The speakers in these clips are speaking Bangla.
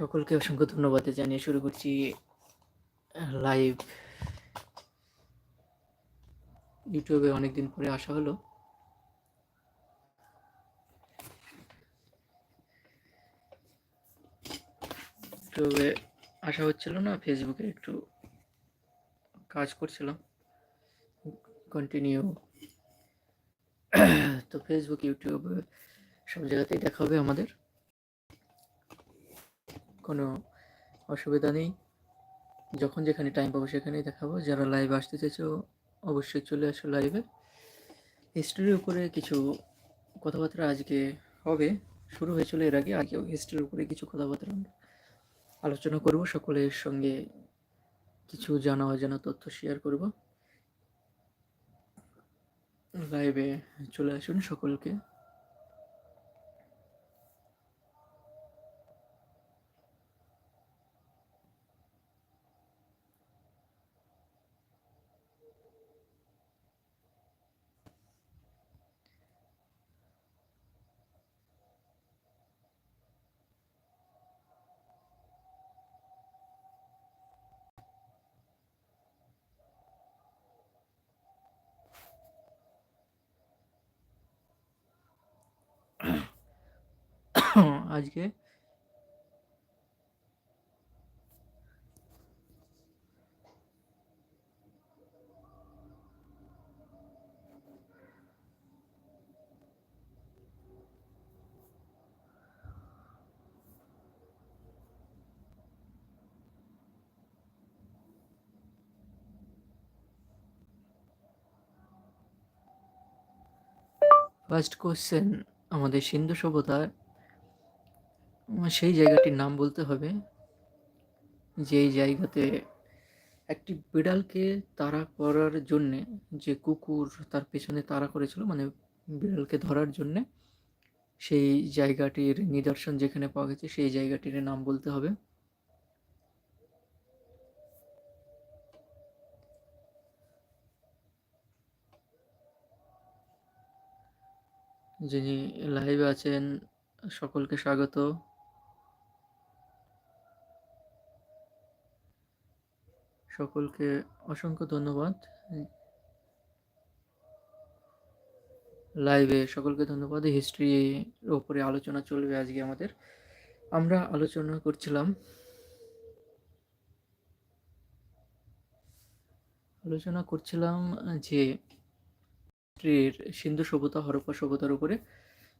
সকলকে অসংখ্য ধন্যবাদ জানিয়ে শুরু করছি লাইভ ইউটিউবে অনেকদিন পরে আসা হলো। ইউটিউবে আসা হচ্ছিল না ফেসবুকে একটু কাজ করছিলাম কন্টিনিউ তো ফেসবুক ইউটিউব সব জায়গাতেই দেখা হবে আমাদের। কোনো অসুবিধা নেই। যখন যেখানে টাইম পাবো সেখানেই দেখাবো। যারা লাইভ আসতে চাইছো, অবশ্যই চলে আসো লাইভে হিস্ট্রির উপরে কিছু কথাবার্তা আজকে হবে। শুরু হয়েছিল এর আগে আগেও হিস্ট্রির উপরে কিছু কথাবার্তা আলোচনা করব। সকলের সঙ্গে কিছু জানা অজানা তথ্য শেয়ার করব। লাইভে চলে আসুন সকলকে। আজকে? ফার্স্ট কোশ্চেন আমাদের সিন্ধু সভ্যতায় সেই জায়গাটির নাম বলতে হবে, যেই জায়গাতে একটি বিড়ালকে তাড়া করার জন্যে যে কুকুর তার পেছনে তাড়া করেছিল মানে বিড়ালকে ধরার জন্যে, সেই জায়গাটির নিদর্শন যেখানে পাওয়া গেছে, সেই জায়গাটির নাম বলতে হবে। যিনি লাইভে আছেন, সকলকে স্বাগত। সকলকে অসংখ্য ধন্যবাদ। লাইভে সকলকে ধন্যবাদ। হিস্ট্রির ওপরে আলোচনা চলবে আজকে আমাদের। আমরা আলোচনা করছিলাম। আলোচনা করছিলাম যে সিন্ধু সভ্যতা, হরপ্পা সভ্যতার উপরে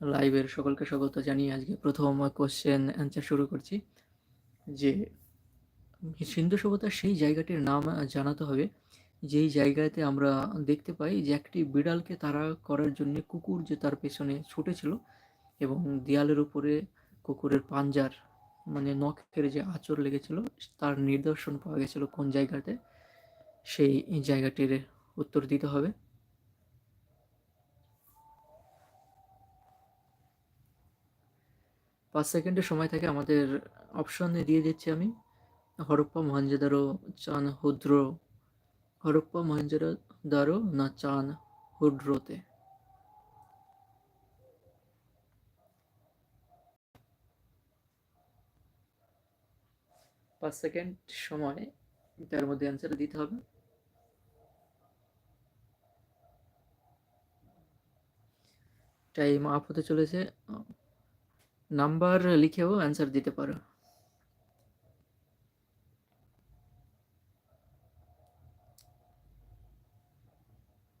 লাইভের সকলকে স্বাগত জানিয়ে আজকে প্রথম কোশ্চেন অ্যান্সার শুরু করছি। যে সিন্ধু সভ্যতার সেই জায়গাটির নাম জানাতে হবে। যেই জায়গাতে আমরা দেখতে পাই যে একটি বিড়ালকে তারা করার জন্য কুকুর যে তার পেছনে ছুটেছিল এবং দেয়ালের উপরে কুকুরের পাঞ্জার মানে নখের যে আচর লেগেছিল, তার নিদর্শন পাওয়া গেছিল কোন জায়গাতে? সেই জায়গাটির উত্তর দিতে হবে। পাঁচ সেকেন্ডের সময় থাকে আমাদের অপশন দিয়ে দিচ্ছি আমি। হরপ্পা মহেঞ্জোদারো চান হুদ্র। হরপ্পা মহেঞ্জোদারো না চান হুড্রোতে পাঁচ সেকেন্ড সময় তার মধ্যে অ্যান্সার দিতে হবে। টাইম আপ হতে চলেছে। নাম্বার লিখেও অ্যান্সার দিতে পারো।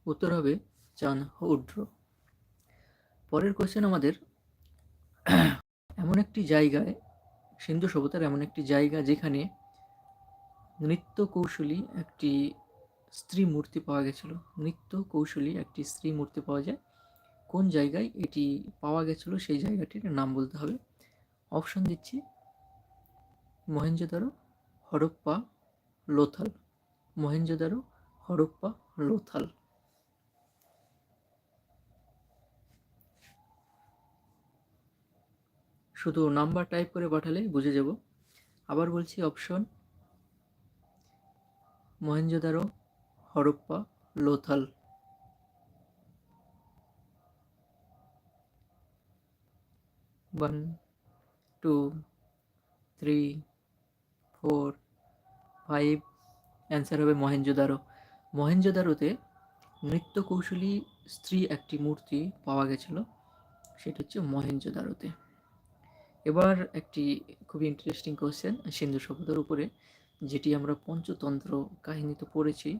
উত্তর হবে চান হুড্র। পরের কোশ্চেন আমাদের, এমন একটি জায়গায়, সিন্ধু সভ্যতার এমন একটি জায়গা যেখানে নৃত্য কৌশলী একটি স্ত্রী মূর্তি পাওয়া গেছিল। নৃত্য কৌশলী একটি স্ত্রী মূর্তি পাওয়া যায়। কোন জায়গায় এটি পাওয়া গেছিল সেই জায়গাটির নাম বলতে হবে। অপশন দিচ্ছি মহেঞ্জোদারো হরপ্পা, লোথাল। মহেঞ্জোদারো হরপ্পা, লোথাল। শুধু নাম্বার টাইপ করে পাঠালে বুঝে যাব। আবার বলছি option Mohenjodaro Harappa, Lothal. One two three four five answer হবে মহেঞ্জোদারো মহেঞ্জোদারোতে নৃত্য কৌশলী স্ত্রী একটি মূর্তি পাওয়া গেছিল, সেটা হচ্ছে মহেঞ্জোদারোতে এবার একটি খুবই ইন্টারেস্টিং কোশ্চেন সিন্ধু সভ্যতার উপরে, যেটি আমরা পঞ্চতন্ত্র কাহিনীতে পড়েছি।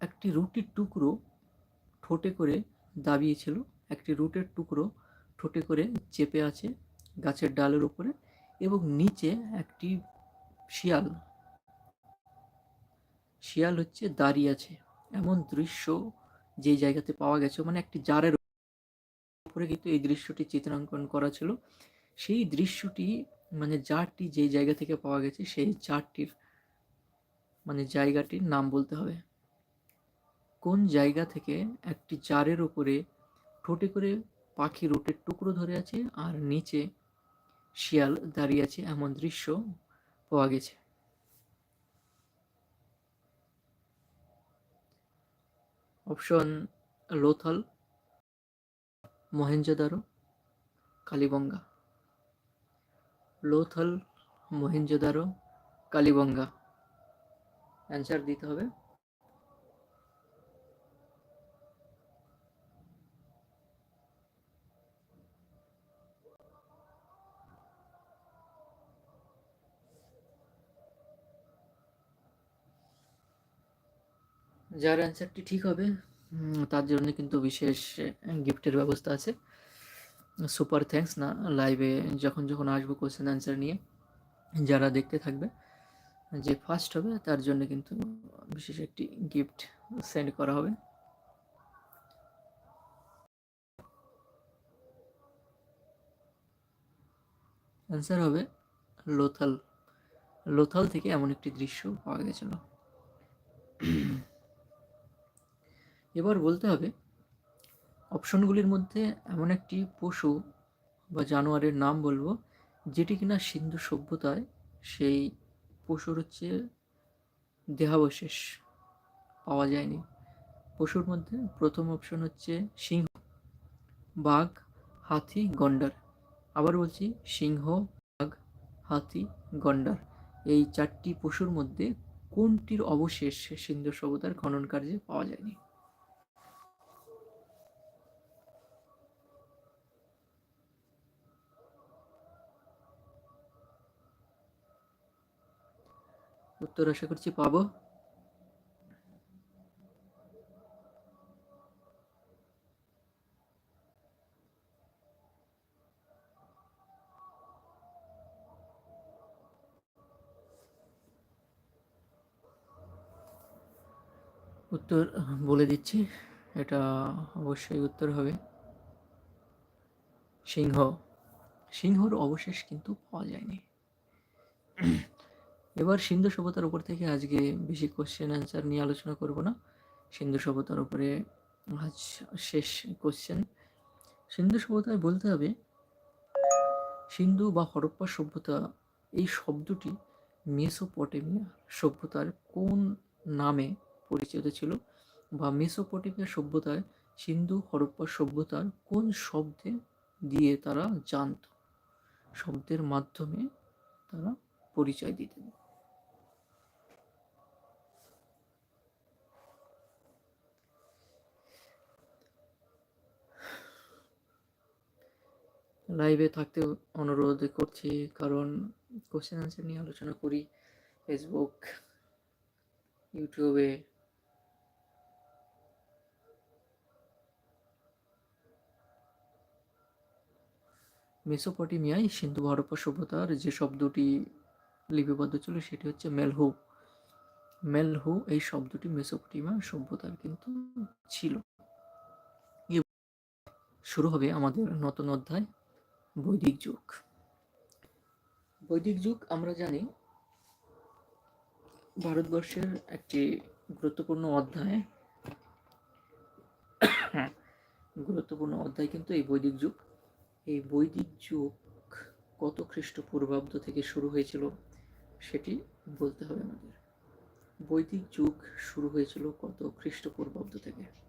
একটি রুটির টুকরো ঠোঁটে করে দাবিয়েছিল, একটি রুটের টুকরো ঠোঁটে করে চেপে আছে গাছের ডালের উপরে এবং নিচে একটি শিয়াল। শিয়াল হচ্ছে দাঁড়িয়ে আছে। এমন দৃশ্য যে জায়গাতে পাওয়া গেছে মানে একটি জারের উপরে কিন্তু এই দৃশ্যটি চিত্রাঙ্কন করা ছিল। সেই দৃশ্যটি মানে জারটি যে জায়গা থেকে পাওয়া গেছে, সেই জারটির মানে জায়গাটির নাম বলতে হবে। কোন জায়গা থেকে একটি জারের উপরে ঠোঁটে করে পাখি রোটের টুকরো ধরে আছে আর নিচে শিয়াল দাঁড়িয়ে আছে এমন দৃশ্য পাওয়া গেছে। অপশন, লোথাল মহেঞ্জোদারো কালীবঙ্গা। লোথাল মহেঞ্জোদারো কালীবঙ্গা। অ্যান্সার দিতে হবে। যার অ্যান্সারটি ঠিক হবে তার জন্য কিন্তু বিশেষ গিফটের ব্যবস্থা আছে। সুপার থ্যাঙ্কস, না লাইভে যখন যখন আসব কোয়েশ্চেন অ্যান্সার নিয়ে, যারা দেখতে থাকবে, যে ফার্স্ট হবে, তার জন্য কিন্তু বিশেষ একটি গিফট সেন্ড করা হবে। অ্যান্সার হবে লোথাল লোথাল থেকে এমন একটি দৃশ্য পাওয়া গেছিল। এবার বলতে হবে, অপশনগুলির মধ্যে এমন একটি পশু বা জানোয়ারের নাম বলব, যেটি কিনা সিন্ধু সভ্যতায় সেই পশুর হচ্ছে দেহাবশেষ পাওয়া যায়নি। পশুর মধ্যে প্রথম অপশন হচ্ছে সিংহ, বাঘ, হাতি, গন্ডার। আবার বলছি সিংহ, বাঘ, হাতি, গন্ডার। এই চারটি পশুর মধ্যে কোনটির অবশেষ সিন্ধু সভ্যতার খনন কার্যে পাওয়া যায়নি? উত্তর আশা করছি পাবো। উত্তর বলে দিচ্ছি, এটা অবশ্যই উত্তর হবে। সিংহ। সিংহর অবশেষ কিন্তু পাওয়া যায়নি। এবার সিন্ধু সভ্যতার উপর থেকে আজকে বেশি কোশ্চেন অ্যান্সার নিয়ে আলোচনা করব না। সিন্ধু সভ্যতার উপরে আজ শেষ কোশ্চেন সিন্ধু সভ্যতায় বলতে হবে, সিন্ধু বা হরপ্পা সভ্যতা এই শব্দটি মেসোপটেমিয়া সভ্যতার কোন নামে পরিচিত ছিল বা মেসোপটেমিয়া সভ্যতায় সিন্ধু হরপ্পা সভ্যতার কোন শব্দে দিয়ে তারা জানত? শব্দের মাধ্যমে তারা পরিচয় দিতেন। লাইভে থাকতে অনুরোধ করছি, কারণ কোশ্চেন আনসার নিয়ে আলোচনা করি ফেসবুক ইউটিউবে মেসোপটেমিয়ায় সিন্ধু হরপ্পা সভ্যতার যে শব্দটি লিপিবদ্ধ ছিল, সেটি হচ্ছে মেলহু। মেলহু এই শব্দটি মেসোপটেমিয়া সভ্যতার কিন্তু ছিল। শুরু হবে আমাদের নতুন অধ্যায়। বৈদিক যুগ। বৈদিক যুগ আমরা জানি ভারতবর্ষের একটি গুরুত্বপূর্ণ অধ্যায়। গুরুত্বপূর্ণ অধ্যায় কিন্তু এই বৈদিক যুগ। এই বৈদিক যুগ কত খ্রিস্টপূর্বাব্দ থেকে শুরু হয়েছিল সেটি বলতে হবে আমাদের। বৈদিক যুগ শুরু হয়েছিল কত খ্রিস্টপূর্বাব্দ থেকে?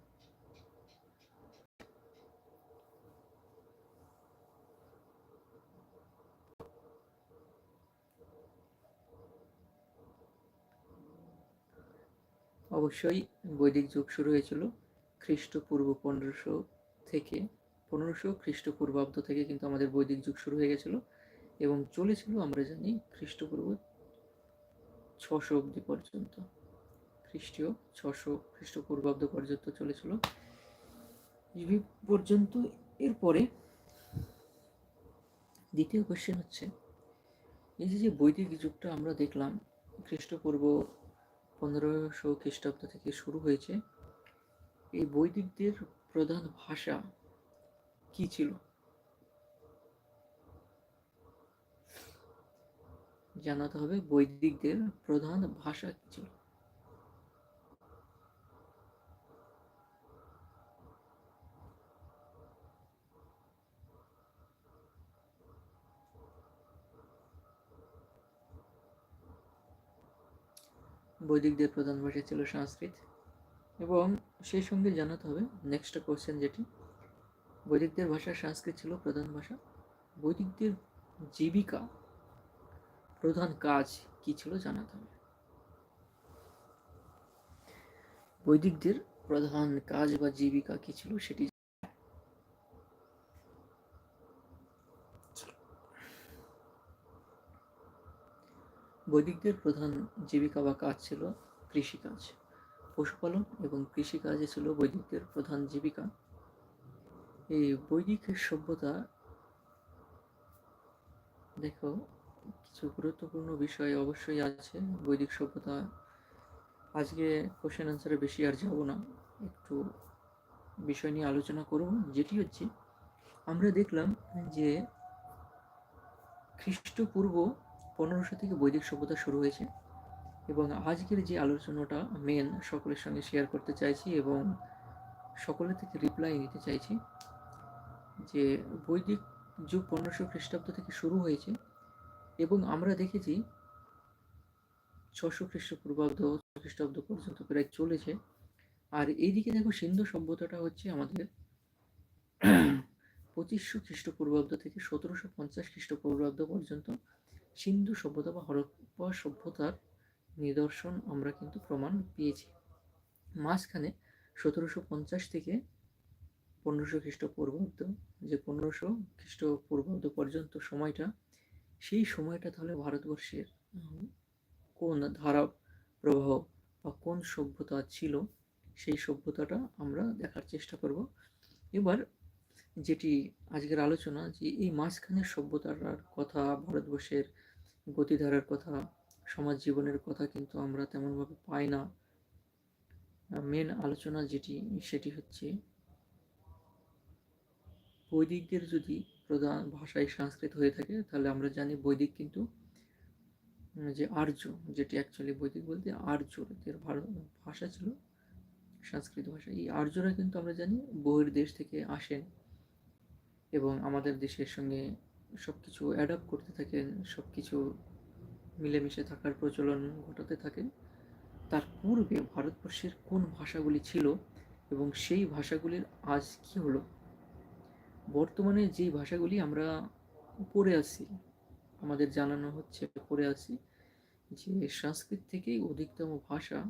অবশ্যই বৈদিক যুগ শুরু হয়েছিল খ্রিস্টপূর্ব পনেরোশো থেকে, পনেরোশো খ্রিস্টপূর্বাব্দ থেকে কিন্তু আমাদের বৈদিক যুগ শুরু হয়ে গেছিল এবং চলেছিল আমরা জানি খ্রিস্টপূর্ব ছশো অব্দি পর্যন্ত। খ্রিস্টীয় ছশো খ্রিস্টপূর্বাব্দ পর্যন্ত চলেছিল। পর্যন্ত এরপরে দ্বিতীয় কোশ্চেন হচ্ছে, এই যে বৈদিক যুগটা আমরা দেখলাম খ্রিস্টপূর্ব পনেরোশো খ্রিস্টাব্দ থেকে শুরু হয়েছে। এই বৈদিকদের প্রধান ভাষা কি ছিল? জানাতে হবে বৈদিকদের প্রধান ভাষা কি ছিল? বৈদিকদের প্রধান ভাষা ছিল সংস্কৃত। এবং সেই সঙ্গে জানাতে হবে নেক্সট কোশ্চেন যেটি, বৈদিকদের ভাষা সংস্কৃত ছিল প্রধান ভাষা। বৈদিকদের জীবিকা প্রধান কাজ কি ছিল জানাতে হবে। বৈদিকদের প্রধান কাজ বা জীবিকা কি ছিল সেটি বৈদিকদের প্রধান জীবিকা বা কাজ ছিল কৃষিকাজ। পশুপালন এবং কৃষিকাজে ছিল বৈদিকদের প্রধান জীবিকা। এই বৈদিক সভ্যতা দেখো, কিছু গুরুত্বপূর্ণ বিষয় অবশ্যই আছে। বৈদিক সভ্যতা, আজকে কোশ্চেন আনসারে বেশি আর যাব না। একটু বিষয় নিয়ে আলোচনা করব, যেটি হচ্ছে আমরা দেখলাম যে খ্রিস্টপূর্ব পনেরোশো থেকে বৈদিক সভ্যতা শুরু হয়েছে এবং আজকের যে আলোচনাটা মেন সকলের সঙ্গে শেয়ার করতে চাইছি এবং সকলের থেকে রিপ্লাই নিতে চাইছি যে বৈদিক যুগ পনেরোশো খ্রিস্টাব্দ থেকে শুরু হয়েছে এবং আমরা দেখেছি ছশো খ্রিস্টপূর্বাব্দ খ্রিস্টাব্দ পর্যন্ত প্রায় চলেছে। আর এইদিকে দেখো সিন্ধু সভ্যতাটা হচ্ছে আমাদের পঁচিশশো খ্রিস্টপূর্বাব্দ থেকে সতেরোশো পঞ্চাশ খ্রিস্টপূর্বাব্দ পর্যন্ত সিন্ধু সভ্যতা বা হরপ্পা সভ্যতার নিদর্শন আমরা কিন্তু প্রমাণ পেয়েছি। মাঝখানে সতেরোশো পঞ্চাশ থেকে পনেরোশো খ্রিস্টপূর্বাব্দ, যে পনেরোশো খ্রিস্টপূর্বাব্দ পর্যন্ত সময়টা, সেই সময়টা তাহলে ভারতবর্ষের কোন ধারা প্রবাহ বা কোন সভ্যতা ছিল, সেই সভ্যতাটা আমরা দেখার চেষ্টা করব। এবার যেটি আজকের আলোচনা, যে এই মাঝখানের সভ্যতার কথা, ভারতবর্ষের গতিধারার কথা সমাজ জীবনের কথা কিন্তু আমরা তেমনভাবে পাই না। মেন আলোচনা যেটি, সেটি হচ্ছে বৈদিকদের যদি প্রধান ভাষায় সংস্কৃত হয়ে থাকে, তাহলে আমরা জানি বৈদিক কিন্তু যে আর্য, যেটি অ্যাকচুয়ালি বৈদিক বলতে আর্যদের ভাষা ছিল সংস্কৃত ভাষা। এই আর্যরা কিন্তু আমরা জানি বহির দেশ থেকে আসেন এবং আমাদের দেশের সঙ্গে সব কিছু অ্যাডাপ্ট করতে থাকেন সব কিছু মিলেমিশে থাকার প্রচলন ঘটাতে থাকেন। তার পূর্বে ভারতবর্ষের কোন ভাষাগুলি ছিল এবং সেই ভাষাগুলির আজ কি হলো? বর্তমানে যেই ভাষাগুলি আমরা পড়ে আসি আমাদের জানানো হচ্ছে পড়ে আসি যে সংস্কৃত থেকেই অধিকতম ভাষা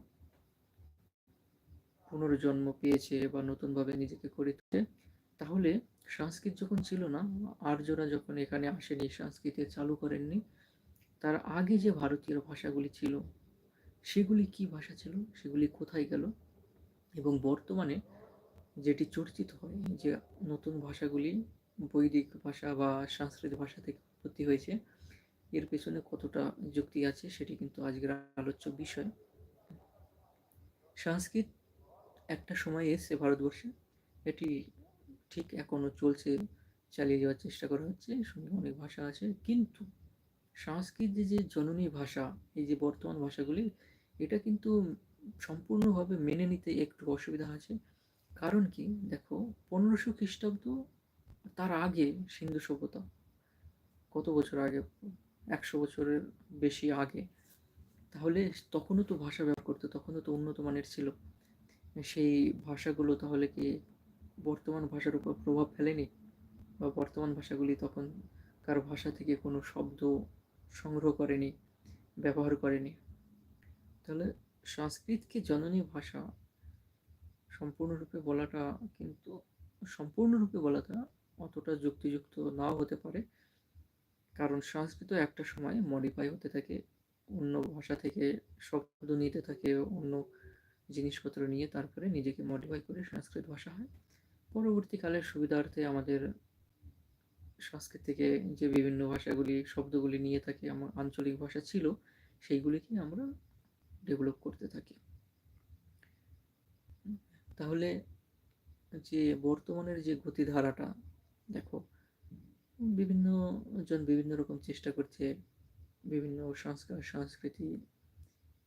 পুনর্জন্ম পেয়েছে বা নতুনভাবে নিজেকে করে তাহলে সংস্কৃত যখন ছিল না, আর্যরা যখন এখানে আসেনি, সংস্কৃতে চালু করেননি, তার আগে যে ভারতীয় ভাষাগুলি ছিল, সেগুলি কি ভাষা ছিল? সেগুলি কোথায় গেল? এবং বর্তমানে যেটি চর্চিত হয়, যে নতুন ভাষাগুলি বৈদিক ভাষা বা সংস্কৃত ভাষা থেকে উৎপত্তি হয়েছে, এর পেছনে কতটা যুক্তি আছে সেটি কিন্তু আজকের আলোচ্য বিষয়। সংস্কৃত একটা সময় এসছে ভারতবর্ষে, এটি ঠিক এখনও চলছে, চালিয়ে যাওয়ার চেষ্টা করা হচ্ছে সঙ্গে অনেক ভাষা আছে। কিন্তু সংস্কৃত যে জননী ভাষা, এই যে বর্তমান ভাষাগুলি, এটা কিন্তু সম্পূর্ণভাবে মেনে নিতে একটু অসুবিধা আছে। কারণ কি? দেখো, পনেরোশো খ্রিস্টাব্দ তার আগে সিন্ধু সভ্যতা, কত বছর আগে? একশো বছরের বেশি আগে। তাহলে তখনও তো ভাষা ব্যবহার করতো, তখনও তো উন্নত মানের ছিল। সেই ভাষাগুলো তাহলে কি বর্তমান ভাষার উপর প্রভাব ফেলেনি? বা বর্তমান ভাষাগুলি তখন কার ভাষা থেকে কোনো শব্দ সংগ্রহ করেনি, ব্যবহার করেনি। তাহলে সংস্কৃতকে জননী ভাষা? সম্পূর্ণরূপে বলাটা কিন্তু, সম্পূর্ণরূপে বলাটা অতটা যুক্তিযুক্ত নাও হতে পারে। কারণ সংস্কৃত একটা সময় মডিফাই হতে থাকে, অন্য ভাষা থেকে শব্দ নিতে থাকে, অন্য জিনিসপত্র নিয়ে তারপরে নিজেকে মডিফাই করে সংস্কৃত ভাষা হয়। পরবর্তীকালের সুবিধার্থে আমাদের সংস্কৃত থেকে যে বিভিন্ন ভাষাগুলি, শব্দগুলি নিয়ে থাকে, আমার আঞ্চলিক ভাষা ছিল, সেইগুলিকে আমরা ডেভেলপ করতে থাকি। তাহলে যে বর্তমানের যে গতিধারাটা, দেখো, বিভিন্ন জন বিভিন্ন রকম চেষ্টা করছে বিভিন্ন সংস্কার সংস্কৃতি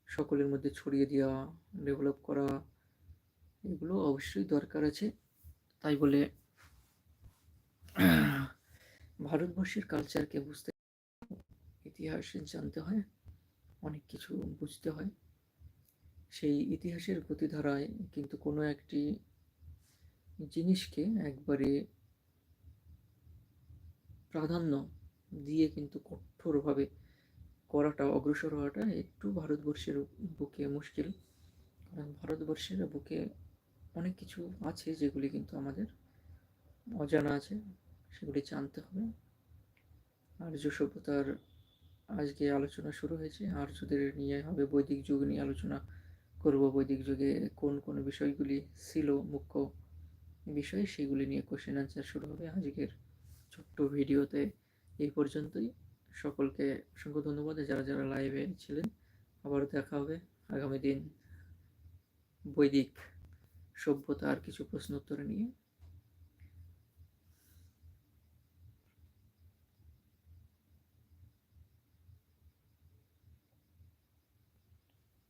সকলের মধ্যে ছড়িয়ে দেওয়া ডেভেলপ করা, এগুলো অবশ্যই দরকার আছে। তাই বলে ভারতবর্ষের কালচারকে বুঝতে ইতিহাস জানতে হয়, অনেক কিছু বুঝতে হয়। সেই ইতিহাসের গতিধারায় কিন্তু কোনো একটি জিনিসকে একবারে প্রাধান্য দিয়ে কিন্তু কঠোরভাবে করাটা, অগ্রসর হওয়াটা একটু ভারতবর্ষের বুকে মুশকিল। কারণ ভারতবর্ষের বুকে অনেক কিছু আছে যেগুলি কিন্তু আমাদের অজানা আছে, সেগুলি জানতে হবে। আর্য সভ্যতার আজকে আলোচনা শুরু হয়েছে। আর্যদের নিয়ে হবে বৈদিক যুগ নিয়ে আলোচনা করব। বৈদিক যুগে কোন কোন বিষয়গুলি ছিল মুখ্য বিষয়, সেগুলি নিয়ে কোশ্চেন আনসার শুরু হবে আজকের ছোট্ট ভিডিওতে। এই পর্যন্তই। সকলকে অসংখ্য ধন্যবাদ। যারা যারা লাইভে ছিলেন আবার দেখা হবে। আগামী দিন বৈদিক সভ্যতার কিছু প্রশ্ন উত্তর নিয়ে।